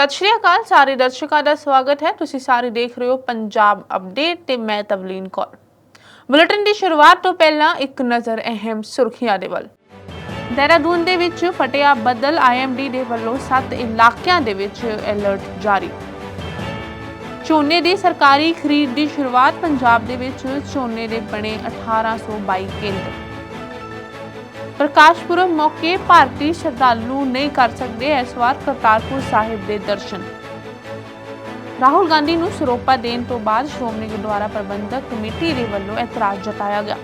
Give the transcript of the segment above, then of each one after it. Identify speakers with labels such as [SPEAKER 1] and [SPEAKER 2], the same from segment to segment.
[SPEAKER 1] ਸਤਿ ਸ਼੍ਰੀ ਅਕਾਲ, ਸਾਰੇ ਦਰਸ਼ਕਾਂ ਦਾ ਸਵਾਗਤ ਹੈ। ਤੁਸੀਂ ਸਾਰੇ ਦੇਖ ਰਹੇ ਹੋ ਪੰਜਾਬ ਅਪਡੇਟ ਤੇ ਮੈਂ ਤਵਲੀਨ ਕੌਰ। ਬੁਲੇਟਿਨ ਦੀ ਸ਼ੁਰੂਆਤ ਤੋਂ ਪਹਿਲਾਂ ਇੱਕ ਨਜ਼ਰ ਅਹਿਮ ਸੁਰਖੀਆਂ ਦੇ ਵੱਲ। ਦੇਹਰਾਦੂਨ ਦੇ ਵਿੱਚ ਫਟਿਆ ਬੱਦਲ ਆਈਐਮਡੀ ਦੇ ਵੱਲੋਂ 7 ਇਲਾਕਿਆਂ ਦੇ ਵਿੱਚ ਅਲਰਟ ਜਾਰੀ। ਝੋਨੇ ਦੀ ਸਰਕਾਰੀ ਖਰੀਦ ਦੀ ਸ਼ੁਰੂਆਤ ਪੰਜਾਬ ਦੇ ਵਿੱਚ, ਝੋਨੇ ਦੇ ਬਣੇ 1822 ਕੇਂਦਰ। ਪ੍ਰਕਾਸ਼ ਪੁਰਬ ਮੌਕੇ ਭਾਰਤੀ ਸ਼ਰਧਾਲੂ ਨਹੀਂ ਕਰ ਸਕਦੇ ਇਸ ਵਾਰ ਕਰਤਾਰਪੁਰ ਸਾਹਿਬ ਦੇ ਦਰਸ਼ਨ। ਰਾਹੁਲ ਗਾਂਧੀ ਨੂੰ ਸਰੋਪਾ ਦੇਣ ਤੋਂ ਬਾਅਦ ਸ਼੍ਰੋਮਣੀ ਗੁਰਦੁਆਰਾ ਪ੍ਰਬੰਧਕ ਕਮੇਟੀ ਦੇ ਵੱਲੋਂ ਇਤਰਾਜ਼ ਜਤਾਇਆ ਗਿਆ।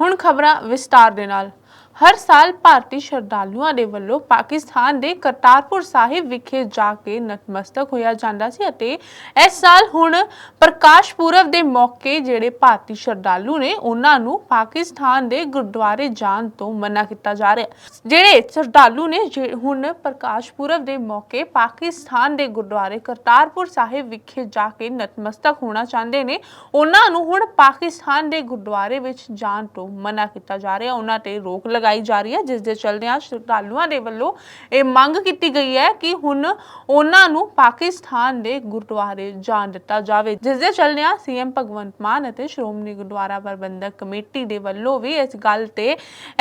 [SPEAKER 1] ਹੁਣ ਖਬਰਾਂ ਵਿਸਤਾਰ ਦੇ ਨਾਲ। ਹਰ ਸਾਲ ਭਾਰਤੀ ਸ਼ਰਧਾਲੂਆਂ ਦੇ ਵੱਲੋਂ ਪਾਕਿਸਤਾਨ ਦੇ ਕਰਤਾਰਪੁਰ ਸਾਹਿਬ ਵਿਖੇ ਜਾ ਕੇ ਨਤਮਸਤਕ ਹੋਇਆ ਜਾਂਦਾ ਸੀ ਅਤੇ ਇਸ ਸਾਲ ਹੁਣ ਪ੍ਰਕਾਸ਼ ਪੁਰਬ ਦੇ ਮੌਕੇ ਜਿਹੜੇ ਭਾਰਤੀ ਸ਼ਰਧਾਲੂ ਨੇ ਉਹਨਾਂ ਨੂੰ ਪਾਕਿਸਤਾਨ ਦੇ ਗੁਰਦੁਆਰੇ ਜਾਣ ਤੋਂ ਮਨਾ ਕੀਤਾ ਜਾ ਰਿਹਾ ਹੈ। ਜਿਹੜੇ ਸ਼ਰਧਾਲੂ ਨੇ ਜੇ- ਹੁਣ ਪ੍ਰਕਾਸ਼ ਪੁਰਬ ਦੇ ਮੌਕੇ ਪਾਕਿਸਤਾਨ ਦੇ ਗੁਰਦੁਆਰੇ ਕਰਤਾਰਪੁਰ ਸਾਹਿਬ ਵਿਖੇ ਜਾ ਕੇ ਨਤਮਸਤਕ ਹੋਣਾ ਚਾਹੁੰਦੇ ਨੇ, ਉਹਨਾਂ ਨੂੰ ਹੁਣ ਪਾਕਿਸਤਾਨ ਦੇ ਗੁਰਦੁਆਰੇ ਵਿੱਚ ਜਾਣ ਤੋਂ ਮਨਾ ਕੀਤਾ ਜਾ ਰਿਹਾ ਉਹਨਾਂ ਤੇ ਰੋਕ ਲਗਾਈ ਜਾ ਰਹੀ ਹੈ, ਜਿਸ ਦੇ ਚਲਦਿਆਂ ਸ਼ਰਧਾਲੂਆਂ ਦੇ ਵੱਲੋਂ ਇਹ ਮੰਗ ਕੀਤੀ ਗਈ ਹੈ ਕਿ ਹੁਣ ਉਹਨਾਂ ਨੂੰ ਪਾਕਿਸਤਾਨ ਦੇ ਗੁਰਦੁਆਰੇ ਜਾਣ ਦਿੱਤਾ ਜਾਵੇ। ਜਿਸ ਦੇ ਚਲਦਿਆਂ ਸੀਐਮ ਭਗਵੰਤ ਮਾਨ ਅਤੇ ਸ਼੍ਰੋਮਣੀ ਗੁਰਦੁਆਰਾ ਪ੍ਰਬੰਧਕ ਕਮੇਟੀ ਦੇ ਵੱਲੋਂ ਵੀ ਇਸ ਗੱਲ ਤੇ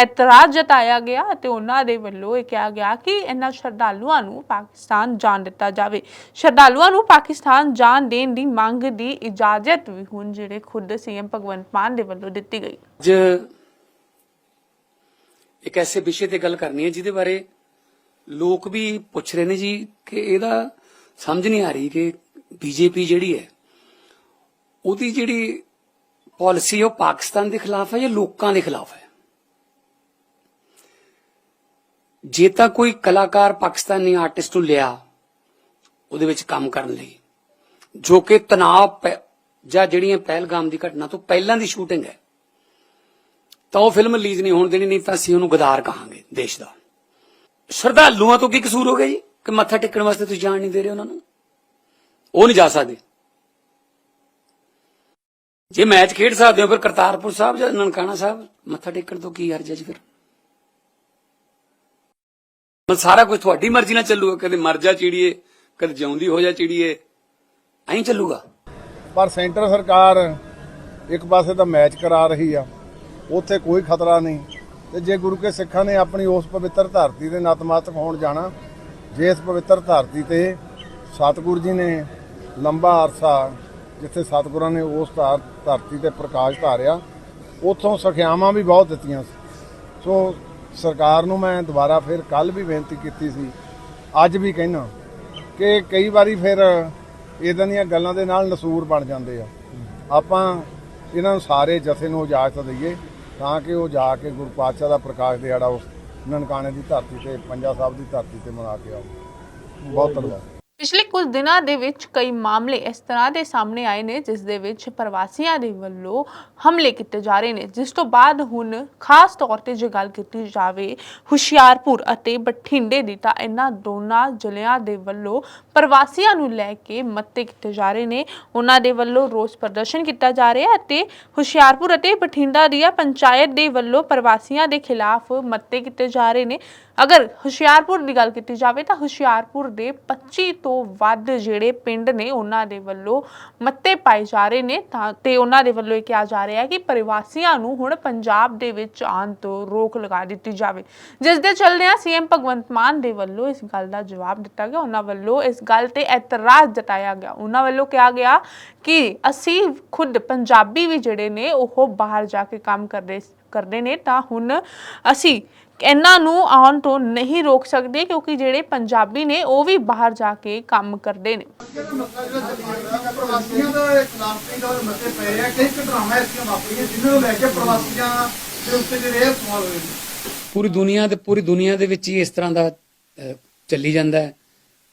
[SPEAKER 1] ਇਤਰਾਜ਼ ਜਤਾਇਆ ਗਿਆ ਅਤੇ ਉਹਨਾਂ ਦੇ ਵੱਲੋਂ ਇਹ ਕਿਹਾ ਗਿਆ ਕਿ ਇਹਨਾਂ ਸ਼ਰਧਾਲੂਆਂ ਨੂੰ ਪਾਕਿਸਤਾਨ ਜਾਣ ਦਿੱਤਾ ਜਾਵੇ। ਸ਼ਰਧਾਲੂਆਂ ਨੂੰ ਪਾਕਿਸਤਾਨ ਜਾਣ ਦੇਣ ਦੀ ਮੰਗ ਦੀ ਇਜਾਜ਼ਤ ਵੀ ਹੁਣ ਜਿਹੜੇ ਖੁਦ ਸੀਐਮ ਭਗਵੰਤ ਮਾਨ ਦੇ ਵੱਲੋਂ ਦਿੱਤੀ ਗਈ।
[SPEAKER 2] ਅੱਜ ਇੱਕ ਐਸੇ ਵਿਸ਼ੇ ਤੇ ਗੱਲ ਕਰਨੀ ਹੈ ਜਿਹਦੇ ਬਾਰੇ ਲੋਕ ਵੀ ਪੁੱਛ ਰਹੇ ਨੇ ਜੀ ਕਿ ਇਹਦਾ ਸਮਝ ਨਹੀਂ ਆ ਰਹੀ ਕਿ ਬੀਜੇਪੀ ਜਿਹੜੀ ਹੈ, ਉਹਦੀ ਜਿਹੜੀ ਪਾਲਿਸੀ ਉਹ ਪਾਕਿਸਤਾਨ ਦੇ ਖਿਲਾਫ ਹੈ ਜਾਂ ਲੋਕਾਂ ਦੇ ਖਿਲਾਫ ਹੈ? ਜੇ ਤਾਂ ਕੋਈ ਕਲਾਕਾਰ ਪਾਕਿਸਤਾਨੀ ਆਰਟਿਸਟ ਨੂੰ ਲਿਆ ਉਹਦੇ ਵਿੱਚ ਕੰਮ ਕਰਨ ਲਈ, ਜੋ ਕਿ ਤਣਾਅ ਪੈ- ਜਾਂ ਜਿਹੜੀਆਂ ਪਹਿਲਗਾਮ ਦੀ ਘਟਨਾ ਤੋਂ ਪਹਿਲਾਂ ਦੀ ਸ਼ੂਟਿੰਗ ਹੈ ਤਾਂ ਉਹ ਫਿਲਮ ਰਿਲੀਜ਼ ਨਹੀਂ ਹੋਣ ਦੇਣੀ, ਨਹੀਂ ਤਾਂ ਅਸੀਂ ਉਹਨੂੰ ਗਦਾਰ ਕਹਾਂਗੇ, ਦੇਸ਼ ਦਾ। ਸ਼ਰਧਾਲੂਆਂ ਤੋਂ ਕੀ ਕਸੂਰ ਹੋ ਗਿਆ ਜੀ? ਕਿ ਮੱਥਾ ਟੇਕਣ ਵਾਸਤੇ ਤੁਸੀਂ ਜਾਣ ਨਹੀਂ ਦੇ ਰਹੇ ਉਹਨਾਂ ਨੂੰ? ਉਹ ਨਹੀਂ ਜਾ ਸਕਦੇ। ਜੇ ਮੈਚ ਖੇਡ ਸਕਦੇ ਹੋ, ਫਿਰ ਕਰਤਾਰਪੁਰ ਸਾਹਿਬ ਜਾਂ ਨਨਕਾਣਾ ਸਾਹਿਬ, ਮੱਥਾ ਟੇਕਣ ਤੋਂ ਕੀ ਹਰਜ ਹੈ ਜੀ ਫਿਰ? ਸਾਰਾ ਕੁਝ ਤੁਹਾਡੀ ਮਰਜ਼ੀ ਨਾਲ ਚੱਲੂਗਾ, ਕਦੇ ਮਰ ਜਾ ਚਿੜੀਏ, ਕਦੇ ਜਿਉਂਦੀ ਹੋ ਜਾ ਚਿੜੀਏ, ਐਂ ਚੱਲੂਗਾ।
[SPEAKER 3] ਪਰ ਸੈਂਟਰ ਸਰਕਾਰ ਇੱਕ ਪਾਸੇ ਤਾਂ ਮੈਚ ਕਰਾ ਰਹੀ ਆ ਉੱਥੇ ਕੋਈ ਖਤਰਾ ਨਹੀਂ। ਤੇ ਜੇ ਗੁਰੂ ਕੇ ਸਿੱਖਾਂ ਨੇ ਆਪਣੀ ਉਸ ਪਵਿੱਤਰ ਧਰਤੀ ਦੇ ਨਤਮਸਤਕ ਹੋਣ ਜਾਣਾ, ਜੇ ਇਸ ਪਵਿੱਤਰ ਧਰਤੀ ਤੇ ਸਤਿਗੁਰੂ ਜੀ ਨੇ ਲੰਬਾ ਅਰਸਾ ਜਿੱਥੇ ਸਤਿਗੁਰਾਂ ਨੇ ਉਸ ਧਾਰ- ਧਰਤੀ ਤੇ ਪ੍ਰਕਾਸ਼ ਧਾਰਿਆ, ਉੱਥੋਂ ਸਖਿਆਵਾਂ ਵੀ ਬਹੁਤ ਦਿੱਤੀਆਂ ਸੋ। ਸਰਕਾਰ ਨੂੰ ਮੈਂ ਦੁਬਾਰਾ ਫਿਰ ਕੱਲ ਵੀ ਬੇਨਤੀ ਕੀਤੀ ਸੀ, ਅੱਜ ਵੀ ਕਹਿਣਾ ਕਿ ਕਈ ਵਾਰੀ ਫਿਰ ਇਦਾਂ ਦੀਆਂ ਗੱਲਾਂ ਦੇ ਨਾਲ ਨਸੂਰ ਬਣ ਜਾਂਦੇ ਆ। ਆਪਾਂ ਇਹਨਾਂ ਨੂੰ ਸਾਰੇ ਜਥੇ ਨੂੰ ਇਜਾਜ਼ਤ ਦਈਏ। ਤਾਂ ਕਿ ਉਹ ਜਾ ਕੇ ਗੁਰੂ ਪਾਤਸ਼ਾਹ ਦਾ ਪ੍ਰਕਾਸ਼ ਦਿਹਾੜਾ ਉਸ ਨਨਕਾਣੇ ਦੀ ਧਰਤੀ ਤੇ, ਪੰਜਾ ਸਾਹਿਬ ਦੀ ਧਰਤੀ ਤੇ ਮਨਾ ਕੇ ਆਓ ਬਹੁਤ ਧੰਨਵਾਦ।
[SPEAKER 1] ਪਿਛਲੇ ਕੁਝ ਦਿਨਾਂ ਦੇ ਵਿੱਚ ਕਈ ਮਾਮਲੇ ਇਸ ਤਰ੍ਹਾਂ ਦੇ ਸਾਹਮਣੇ ਆਏ ਨੇ, ਜਿਸ ਦੇ ਵਿੱਚ ਪ੍ਰਵਾਸੀਆਂ ਦੇ ਵੱਲੋਂ ਹਮਲੇ ਕੀਤੇ ਜਾ ਰਹੇ ਨੇ। ਜਿਸ ਤੋਂ ਬਾਅਦ ਹੁਣ ਖਾਸ ਤੌਰ ਤੇ ਜੇ ਗੱਲ ਕੀਤੀ ਜਾਵੇ, ਹੁਸ਼ਿਆਰਪੁਰ ਅਤੇ ਬਠਿੰਡੇ ਦੀ, ਤਾਂ ਇਹਨਾਂ ਦੋਨਾਂ ਜ਼ਿਲ੍ਹਿਆਂ ਦੇ ਵੱਲੋਂ ਪ੍ਰਵਾਸੀਆਂ ਨੂੰ ਲੈ ਕੇ ਮੱਤੇ ਕੀਤੇ ਜਾ ਰਹੇ ਨੇ। ਉਹਨਾਂ ਦੇ ਵੱਲੋਂ ਰੋਸ ਪ੍ਰਦਰਸ਼ਨ ਕੀਤਾ ਜਾ ਰਿਹਾ ਅਤੇ ਹੁਸ਼ਿਆਰਪੁਰ ਅਤੇ ਬਠਿੰਡਾ ਦੀਆਂ ਪੰਚਾਇਤ ਦੇ ਵੱਲੋਂ ਪ੍ਰਵਾਸੀਆਂ ਦੇ ਖਿਲਾਫ ਮੱਤੇ ਕੀਤੇ ਜਾ ਰਹੇ ਨੇ। ਅਗਰ ਹੁਸ਼ਿਆਰਪੁਰ ਦੀ ਗੱਲ ਕੀਤੀ ਜਾਵੇ ਤਾਂ ਹੁਸ਼ਿਆਰਪੁਰ ਦੇ 25 ਤੋਂ ਵੱਧ ਜਿਹੜੇ ਪਿੰਡ ਨੇ ਉਹਨਾਂ ਦੇ ਵੱਲੋਂ ਮੱਤੇ ਪਾਏ ਜਾ ਰਹੇ ਨੇ ਤਾਂ ਤੇ ਉਹਨਾਂ ਦੇ ਵੱਲੋਂ ਇਹ ਕਿਹਾ ਜਾ ਰਿਹਾ ਹੈ ਕਿ ਪ੍ਰਵਾਸੀਆਂ ਨੂੰ ਹੁਣ ਪੰਜਾਬ ਦੇ ਵਿੱਚ ਆਉਣ ਤੋਂ ਰੋਕ ਲਗਾ ਦਿੱਤੀ ਜਾਵੇ। ਜਿਸ ਦੇ ਚੱਲਦਿਆਂ ਸੀਐਮ ਭਗਵੰਤ ਮਾਨ ਦੇ ਵੱਲੋਂ ਇਸ ਗੱਲ ਦਾ ਜਵਾਬ ਦਿੱਤਾ ਗਿਆ। ਉਹਨਾਂ ਵੱਲੋਂ ਇਸ ਗੱਲ ਤੇ ਇਤਰਾਜ਼ ਜਤਾਇਆ ਗਿਆ। ਉਹਨਾਂ ਵੱਲੋਂ ਕਿਹਾ ਗਿਆ ਕਿ ਅਸੀਂ ਖੁਦ ਪੰਜਾਬੀ ਵੀ ਜਿਹੜੇ ਨੇ ਉਹ ਬਾਹਰ ਜਾ ਕੇ ਕੰਮ ਕਰਦੇ ਕਰਦੇ ਨੇ ਤਾਂ ਹੁਣ ਅਸੀਂ ਇਹਨਾਂ ਨੂੰ ਆਉਣ ਤੋਂ ਨਹੀਂ ਰੋਕ ਸਕਦੇ ਕਿਉਂਕਿ ਜਿਹੜੇ ਪੰਜਾਬੀ ਨੇ ਉਹ ਵੀ ਬਾਹਰ ਜਾ ਕੇ ਕੰਮ ਕਰਦੇ ਨੇ।
[SPEAKER 4] ਪ੍ਰਵਾਸੀਆਂ ਦੇ ਖਿਲਾਫ ਕਈ ਦੌਰ ਮਤੇ ਪਏ ਆ ਕਈ ਘਟਨਾਵਾਂ ਐਸੀਆਂ ਵਾਪਰੀਆਂ ਜਿਨ੍ਹਾਂ ਨੂੰ ਲੈ ਕੇ ਪ੍ਰਵਾਸੀਆਂ ਦੇ ਉੱਤੇ ਜਿਹੜੇ ਇਹ ਸਵਾਲ ਹੋਏ ਨੇ।
[SPEAKER 2] ਪੂਰੀ ਦੁਨੀਆ ਤੇ ਪੂਰੀ ਦੁਨੀਆ ਦੇ ਵਿੱਚ ਹੀ ਇਸ ਤਰ੍ਹਾਂ ਦਾ ਚੱਲੀ ਜਾਂਦਾ ਹੈ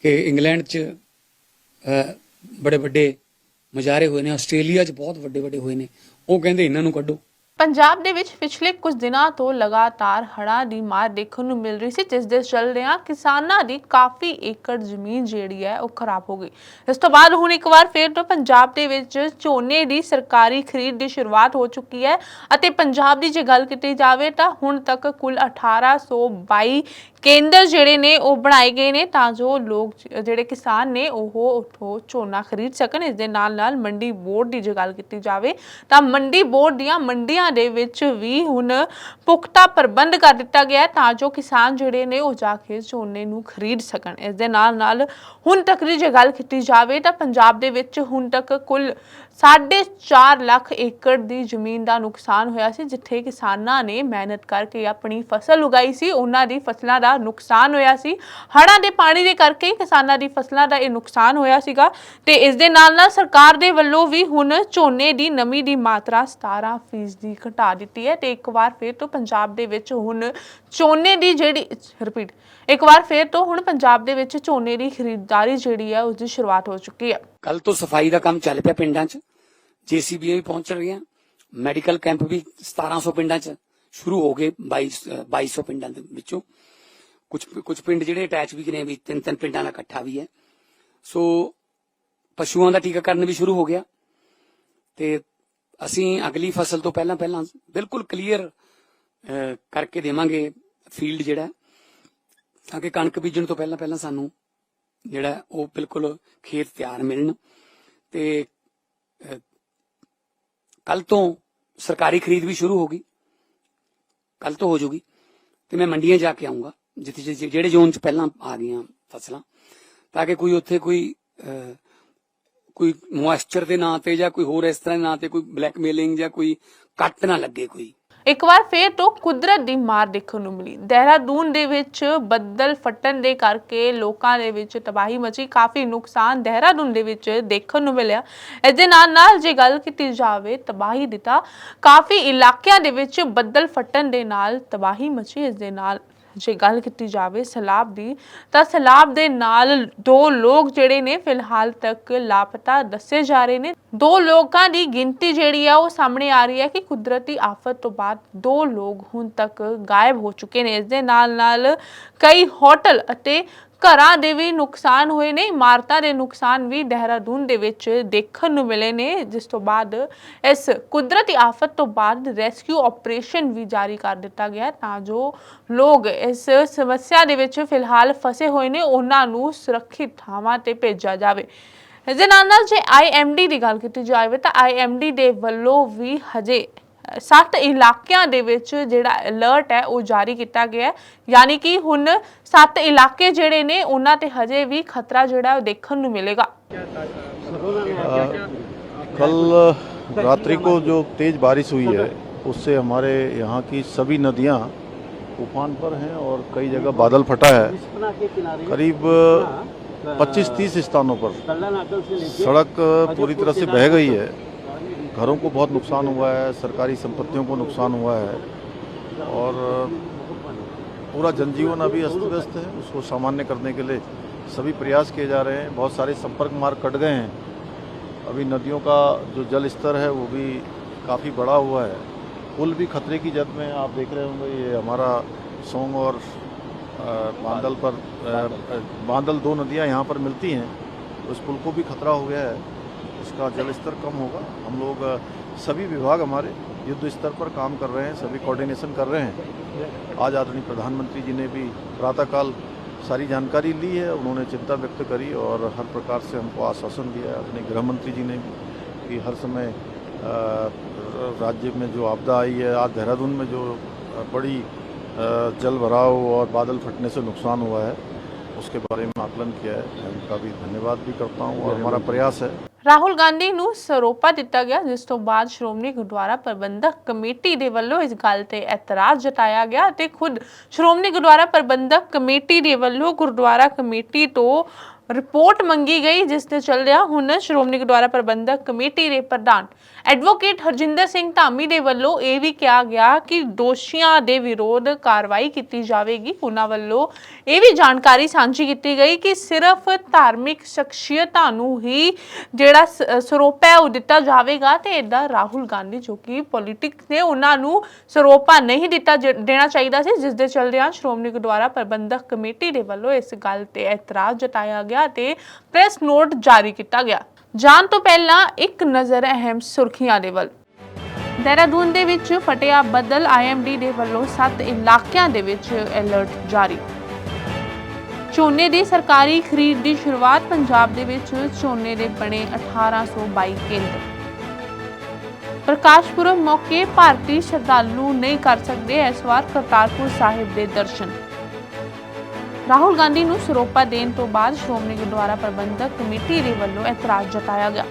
[SPEAKER 2] ਕਿ ਇੰਗਲੈਂਡ 'ਚ ਬੜੇ ਵੱਡੇ ਮੁਜ਼ਾਹਰੇ ਹੋਏ ਨੇ ਆਸਟ੍ਰੇਲੀਆ 'ਚ ਬਹੁਤ ਵੱਡੇ ਵੱਡੇ ਹੋਏ ਨੇ। ਉਹ ਕਹਿੰਦੇ ਇਹਨਾਂ ਨੂੰ ਕੱਢੋ।
[SPEAKER 1] ਪੰਜਾਬ ਦੇ ਵਿੱਚ ਪਿਛਲੇ ਕੁਝ ਦਿਨਾਂ ਤੋਂ ਲਗਾਤਾਰ ਹੜ੍ਹਾਂ ਦੀ ਮਾਰ ਦੇਖਣ ਨੂੰ ਮਿਲ ਰਹੀ ਸੀ, ਜਿਸ ਦੇ ਚੱਲਦਿਆਂ ਕਿਸਾਨਾਂ ਦੀ ਕਾਫੀ ਏਕੜ ਜ਼ਮੀਨ ਜਿਹੜੀ ਹੈ ਉਹ ਖਰਾਬ ਹੋ ਗਈ। ਇਸ ਤੋਂ ਬਾਅਦ ਹੁਣ ਇੱਕ ਵਾਰ ਫਿਰ ਤੋਂ ਪੰਜਾਬ ਦੇ ਵਿੱਚ ਝੋਨੇ ਦੀ ਸਰਕਾਰੀ ਖਰੀਦ ਦੀ ਸ਼ੁਰੂਆਤ ਹੋ ਚੁੱਕੀ ਹੈ ਅਤੇ ਪੰਜਾਬ ਦੀ ਜੇ ਗੱਲ ਕੀਤੀ ਜਾਵੇ ਤਾਂ ਹੁਣ ਤੱਕ ਕੁੱਲ 1822 ਕੇਂਦਰ ਜਿਹੜੇ ਨੇ ਉਹ ਬਣਾਏ ਗਏ ਨੇ, ਤਾਂ ਜੋ ਲੋਕ ਜਿਹੜੇ ਕਿਸਾਨ ਨੇ ਉਹ ਉੱਥੋਂ ਝੋਨਾ ਖਰੀਦ ਸਕਣ। ਇਸ ਦੇ ਨਾਲ ਨਾਲ ਮੰਡੀ ਬੋਰਡ ਦੀ ਜੇ ਗੱਲ ਕੀਤੀ ਜਾਵੇ ਤਾਂ ਮੰਡੀ ਬੋਰਡ ਦੀਆਂ ਮੰਡੀਆਂ ਦੇ ਵਿੱਚ ਵੀ ਹੁਣ ਪੁਖਤਾ ਪ੍ਰਬੰਧ ਕਰ ਦਿੱਤਾ ਗਿਆ ਹੈ ਤਾਂ ਜੋ ਕਿਸਾਨ ਜਿਹੜੇ ਨੇ ਉਹ ਜਾ ਕੇ ਝੋਨੇ ਨੂੰ ਖਰੀਦ ਸਕਣ। ਇਸ ਦੇ ਨਾਲ ਨਾਲ ਹੁਣ ਤੱਕ ਦੀ ਜੇ ਗੱਲ ਕੀਤੀ ਜਾਵੇ ਤਾਂ ਪੰਜਾਬ ਦੇ ਵਿੱਚ ਹੁਣ ਤੱਕ ਕੁੱਲ 4.5 ਲੱਖ ਏਕੜ ਦੀ ਜ਼ਮੀਨ ਦਾ ਨੁਕਸਾਨ ਹੋਇਆ ਸੀ, ਜਿੱਥੇ ਕਿਸਾਨਾਂ ਨੇ ਮਿਹਨਤ ਕਰਕੇ ਆਪਣੀ ਫਸਲ ਉਗਾਈ ਸੀ। ਉਹਨਾਂ ਦੀ ਫਸਲਾਂ ਦਾ ਨੁਕਸਾਨ ਹੋਇਆ ਸੀ। ਹੜ੍ਹਾਂ ਦੇ ਪਾਣੀ ਦੇ ਕਰਕੇ ਕਿਸਾਨਾਂ ਦੀ ਫਸਲਾਂ ਦਾ ਇਹ ਨੁਕਸਾਨ ਹੋਇਆ ਸੀਗਾ ਤੇ ਇਸ ਦੇ ਨਾਲ ਨਾਲ ਸਰਕਾਰ ਦੇ ਵੱਲੋਂ ਵੀ ਹੁਣ ਝੋਨੇ ਦੀ ਨਮੀ ਦੀ ਮਾਤਰਾ 17% ਘਟਾ ਦਿੱਤੀ ਹੈ ਤੇ ਇੱਕ ਵਾਰ ਫਿਰ ਤੋਂ ਪੰਜਾਬ ਦੇ ਵਿੱਚ ਹੁਣ ਝੋਨੇ ਦੀ ਜਿਹੜੀ ਰਿਪੀਟ ਇੱਕ ਵਾਰ ਫਿਰ ਤੋਂ ਹੁਣ ਪੰਜਾਬ ਦੇ ਵਿੱਚ ਝੋਨੇ ਦੀ ਖਰੀਦਦਾਰੀ ਜਿਹੜੀ ਹੈ ਉਸ ਦੀ ਸ਼ੁਰੂਆਤ ਹੋ ਚੁੱਕੀ ਹੈ।
[SPEAKER 2] ਕੱਲ ਤੋਂ ਸਫ਼ਾਈ ਦਾ ਕੰਮ ਚੱਲ ਪਿਆ ਪਿੰਡਾਂ 'ਚ ਜੀਸੀਬੀਆਂ ਵੀ ਪਹੁੰਚ ਰਹੀਆਂ ਮੈਡੀਕਲ ਕੈਂਪ ਵੀ 1700 ਪਿੰਡਾਂ 'ਚ ਸ਼ੁਰੂ ਹੋ ਗਏ 22 2200 ਪਿੰਡਾਂ ਦੇ ਵਿੱਚੋਂ। ਕੁਝ ਕੁਝ ਪਿੰਡ ਜਿਹੜੇ ਅਟੈਚ ਵੀ ਨੇ ਵੀ ਤਿੰਨ ਤਿੰਨ ਪਿੰਡਾਂ ਦਾ ਇਕੱਠਾ ਵੀ ਹੈ। ਸੋ ਪਸ਼ੂਆਂ ਦਾ ਟੀਕਾਕਰਨ ਵੀ ਸ਼ੁਰੂ ਹੋ ਗਿਆ ਤੇ ਅਸੀਂ ਅਗਲੀ ਫਸਲ ਤੋਂ ਪਹਿਲਾਂ ਪਹਿਲਾਂ ਬਿਲਕੁਲ ਕਲੀਅਰ ਕਰਕੇ ਦੇਵਾਂਗੇ ਫੀਲਡ ਜਿਹੜਾ ਤਾਂ ਕਿ ਕਣਕ ਬੀਜਣ ਤੋਂ ਪਹਿਲਾਂ ਪਹਿਲਾਂ ਸਾਨੂੰ ਜਿਹੜਾ ਉਹ ਬਿਲਕੁਲ ਖੇਤ ਤਿਆਰ ਮਿਲਣ ਤੇ ਕੱਲ ਤੋਂ ਸਰਕਾਰੀ ਖਰੀਦ ਵੀ ਸ਼ੁਰੂ ਹੋ ਗਈ। ਕੱਲ ਤੋਂ ਹੋ ਜਾਊਗੀ ਤੇ ਮੈਂ ਮੰਡੀਆਂ ਜਾ ਕੇ ਆਉਂਗਾ ਜਿੱਥੇ ਜਿੱਥੇ- ਜਿਹੜੇ ਜ਼ੋਨ ਚ ਪਹਿਲਾਂ ਆ ਗਈਆਂ ਫਸਲਾਂ, ਤਾਂ ਕਿ ਕੋਈ ਉੱਥੇ ਕੋਈ ਕੋਈ ਮੋਇਸਚਰ ਦੇ ਨਾਂ ਤੇ ਜਾਂ ਕੋਈ ਹੋਰ ਇਸ ਤਰ੍ਹਾਂ ਦੇ ਨਾਂ ਤੇ ਕੋਈ ਬਲੈਕਮੇਲਿੰਗ ਜਾਂ ਕੋਈ ਕੱਟ ਨਾ ਲੱਗੇ ਕੋਈ।
[SPEAKER 1] ਇੱਕ ਵਾਰ ਫੇਰ ਤੋਂ ਕੁਦਰਤ ਦੀ ਮਾਰ ਦੇਖਣ ਨੂੰ ਮਿਲੀ। ਦੇਹਰਾਦੂਨ ਦੇ ਵਿੱਚ ਬੱਦਲ ਫਟਣ ਦੇ ਕਰਕੇ ਲੋਕਾਂ ਦੇ ਵਿੱਚ ਤਬਾਹੀ ਮਚੀ। ਕਾਫੀ ਨੁਕਸਾਨ ਦੇਹਰਾਦੂਨ ਦੇ ਵਿੱਚ ਦੇਖਣ ਨੂੰ ਮਿਲਿਆ। ਇਸ ਦੇ ਨਾਲ ਨਾਲ ਜੇ ਗੱਲ ਕੀਤੀ ਜਾਵੇ ਤਬਾਹੀ ਦੀ ਤਾਂ ਕਾਫੀ ਇਲਾਕਿਆਂ ਦੇ ਵਿੱਚ ਬੱਦਲ ਫਟਣ ਦੇ ਨਾਲ ਤਬਾਹੀ ਮਚੀ। ਇਸ ਦੇ ਨਾਲ ਜੇ ਗੱਲ ਕੀਤੀ ਜਾਵੇ ਸਲਾਬ ਦੀ, ਤਾਂ ਸਲਾਬ ਦੇ ਨਾਲ ਦੋ ਲੋਕ ਜਿਹੜੇ ਨੇ ਫਿਲਹਾਲ ਤੱਕ ਲਾਪਤਾ ਦੱਸੇ ਜਾ ਰਹੇ ਨੇ। ਦੋ ਲੋਕਾਂ ਦੀ ਗਿਣਤੀ ਜਿਹੜੀ ਆ, ਉਹ ਸਾਹਮਣੇ ਆ ਰਹੀ ਹੈ ਕਿ ਕੁਦਰਤੀ ਆਫਤ ਤੋਂ ਬਾਅਦ ਦੋ ਲੋਕ ਹੁਣ ਤੱਕ ਗਾਇਬ ਹੋ ਚੁੱਕੇ ਨੇ। ਇਸ ਦੇ ਨਾਲ ਨਾਲ ਕਈ ਹੋਟਲ ਅਤੇ ਘਰਾਂ ਦੇ ਵੀ ਨੁਕਸਾਨ ਹੋਏ ਨੇ, ਇਮਾਰਤਾਂ ਦੇ ਨੁਕਸਾਨ ਵੀ ਦੇਹਰਾਦੂਨ ਦੇ ਵਿੱਚ ਦੇਖਣ ਨੂੰ ਮਿਲੇ ਨੇ। ਜਿਸ ਤੋਂ ਬਾਅਦ ਇਸ ਕੁਦਰਤੀ ਆਫਤ ਤੋਂ ਬਾਅਦ ਰੈਸਕਿਊ ਆਪਰੇਸ਼ਨ ਵੀ ਜਾਰੀ ਕਰ ਦਿੱਤਾ ਗਿਆ ਤਾਂ ਜੋ ਲੋਕ ਇਸ ਸਮੱਸਿਆ ਦੇ ਵਿੱਚ ਫਿਲਹਾਲ ਫਸੇ ਹੋਏ ਨੇ, ਉਹਨਾਂ ਨੂੰ ਸੁਰੱਖਿਅਤ ਥਾਵਾਂ ਤੇ ਭੇਜਿਆ ਜਾਵੇ। ਇਸ ਦੇ ਨਾਲ ਨਾਲ ਜੇ ਆਈਐਮਡੀ ਦੀ ਗੱਲ ਕੀਤੀ ਜਾਵੇ ਤਾਂ ਆਈਐਮਡੀ ਦੇ ਵੱਲੋਂ ਵੀ ਹਜੇ ਸੱਤ ਇਲਾਕਿਆਂ ਦੇ ਵਿੱਚ ਜਿਹੜਾ ਅਲਰਟ ਹੈ ਉਹ ਜਾਰੀ ਕੀਤਾ ਗਿਆ ਹੈ ਯਾਨੀ ਕਿ ਹੁਣ ਸੱਤ ਇਲਾਕੇ ਜਿਹੜੇ ਨੇ ਉਹਨਾਂ ਤੇ ਹਜੇ ਵੀ ਖਤਰਾ ਜਿਹੜਾ ਉਹ ਦੇਖਣ ਨੂੰ ਮਿਲੇਗਾ
[SPEAKER 5] कल रात्रि को जो तेज़ बारिश हुई है उससे हमारे यहाँ की सभी नदियाँ उफान पर हैं और कई जगह बादल फटा है करीब 25-30 स्थानों पर सड़क पूरी तरह से बह गई है घरों को बहुत नुकसान हुआ है, सरकारी संपत्तियों को नुकसान हुआ है और पूरा जनजीवन अभी अस्त व्यस्त है। उसको सामान्य करने के लिए सभी प्रयास किए जा रहे हैं। बहुत सारे संपर्क मार्ग कट गए हैं। अभी नदियों का जो जल स्तर है, वो भी काफ़ी बड़ा हुआ है। पुल भी खतरे की जद में आप देख रहे होंगे, ये हमारा सोंग और बांदल पर बांदल दो नदियाँ यहाँ पर मिलती हैं। उस पुल को भी खतरा हो गया है। इसका जल स्तर कम होगा। हम लोग सभी विभाग हमारे युद्ध स्तर पर काम कर रहे हैं सभी कोऑर्डिनेशन कर रहे हैं। आज आदरणीय प्रधानमंत्री जी ने भी प्रातःकाल सारी जानकारी ली है उन्होंने चिंता व्यक्त करी और हर प्रकार से हमको आश्वासन दिया है। आदरणीय गृह मंत्री जी ने भी कि हर समय राज्य में जो आपदा आई है आज देहरादून में जो बड़ी जल भराव और बादल फटने से नुकसान हुआ है उसके बारे में आकलन किया है। उनका भी धन्यवाद भी करता हूँ और हमारा प्रयास है।
[SPEAKER 1] ਰਾਹੁਲ ਗਾਂਧੀ ਨੂੰ ਸਰੋਪਾ ਦਿੱਤਾ ਗਿਆ, ਜਿਸ ਤੋਂ ਬਾਅਦ ਸ਼੍ਰੋਮਣੀ ਗੁਰਦੁਆਰਾ ਪ੍ਰਬੰਧਕ ਕਮੇਟੀ ਦੇ ਵੱਲੋਂ ਇਸ ਗੱਲ ਤੇ ਇਤਰਾਜ਼ ਜਤਾਇਆ ਗਿਆ ਅਤੇ ਖੁਦ ਸ਼੍ਰੋਮਣੀ ਗੁਰਦੁਆਰਾ ਪ੍ਰਬੰਧਕ ਕਮੇਟੀ ਦੇ ਵੱਲੋਂ ਗੁਰਦੁਆਰਾ ਕਮੇਟੀ ਤੋਂ ਰਿਪੋਰਟ ਮੰਗੀ ਗਈ, ਜਿਸ ਦੇ ਚੱਲਦਿਆਂ ਹੁਣ ਸ਼੍ਰੋਮਣੀ ਗੁਰਦੁਆਰਾ ਪ੍ਰਬੰਧਕ ਕਮੇਟੀ ਦੇ ਪ੍ਰਧਾਨ ਐਡਵੋਕੇਟ ਹਰਜਿੰਦਰ ਸਿੰਘ ਧਾਮੀ ਦੇ ਵੱਲੋਂ ਇਹ ਵੀ ਕਿਹਾ ਗਿਆ ਕਿ ਦੋਸ਼ੀਆਂ ਦੇ ਵਿਰੋਧ ਕਾਰਵਾਈ ਕੀਤੀ ਜਾਵੇਗੀ। ਉਹਨਾਂ ਵੱਲੋਂ ਇਹ ਵੀ ਜਾਣਕਾਰੀ ਸਾਂਝੀ ਕੀਤੀ ਗਈ ਕਿ ਸਿਰਫ ਧਾਰਮਿਕ ਸ਼ਖਸੀਅਤਾਂ ਨੂੰ ਹੀ ਜਿਹੜਾ ਸ- ਸਰੋਪਾ ਹੈ, ਉਹ ਦਿੱਤਾ ਜਾਵੇਗਾ ਤੇ ਇਦਾਂ ਰਾਹੁਲ ਗਾਂਧੀ ਜੋ ਕਿ ਪੋਲਿਟਿਕਸ ਨੇ, ਉਹਨਾਂ ਨੂੰ ਸਰੋਪਾ ਨਹੀਂ ਦਿੱਤਾ ਜ- ਦੇਣਾ ਚਾਹੀਦਾ ਸੀ, ਜਿਸ ਦੇ ਚਲਦਿਆਂ ਸ਼੍ਰੋਮਣੀ ਗੁਰਦੁਆਰਾ ਪ੍ਰਬੰਧਕ ਕਮੇਟੀ ਦੇ ਵੱਲੋਂ ਇਸ ਗੱਲ ਤੇ ਇਤਰਾਜ਼ ਜਤਾਇਆ ਗਿਆ। ਤੇ ਪ੍ਰੈਸ ਨੋਟ ਜਾਰੀ ਕੀਤਾ ਗਿਆ। ਜਾਣ ਤੋਂ ਪਹਿਲਾਂ ਇੱਕ ਨਜ਼ਰ ਅਹਿਮ ਸੁਰਖੀਆਂ ਦੇ ਵੱਲ। ਦੇਹਰਾਦੂਨ ਦੇ ਵਿੱਚ ਫਟਿਆ ਬੱਦਲ ਆਈਐਮਡੀ ਦੇ ਵੱਲੋਂ 7 ਇਲਾਕਿਆਂ ਦੇ ਵਿੱਚ ਅਲਰਟ ਜਾਰੀ। ਝੋਨੇ ਦੀ ਸਰਕਾਰੀ ਖਰੀਦ ਦੀ ਸ਼ੁਰੂਆਤ ਪੰਜਾਬ ਦੇ ਵਿੱਚ ਝੋਨੇ ਦੇ ਬਣੇ 1822 ਕੇਂਦਰ। ਪ੍ਰਕਾਸ਼ ਪੁਰਬ ਮੌਕੇ ਭਾਰਤੀ ਸ਼ਰਧਾਲੂ ਨਹੀਂ ਕਰ ਸਕਦੇ ਇਸ ਵਾਰ ਕਰਤਾਰਪੁਰ ਸਾਹਿਬ ਦੇ ਦਰਸ਼ਨ। ਰਾਹੁਲ ਗਾਂਧੀ ਨੂੰ ਸਰੋਪਾ ਦੇਣ ਤੋਂ ਬਾਅਦ ਸ਼੍ਰੋਮਣੀ ਗੁਰਦੁਆਰਾ ਪ੍ਰਬੰਧਕ ਕਮੇਟੀ ਦੇ ਵੱਲੋਂ ਇਤਰਾਜ਼ ਜਤਾਇਆ ਗਿਆ।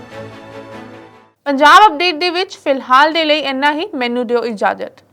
[SPEAKER 1] ਪੰਜਾਬ ਅਪਡੇਟ ਦੇ ਵਿੱਚ ਫਿਲਹਾਲ ਦੇ ਲਈ ਇੰਨਾ ਹੀ। ਮੈਨੂੰ ਦਿਓ ਇਜਾਜ਼ਤ।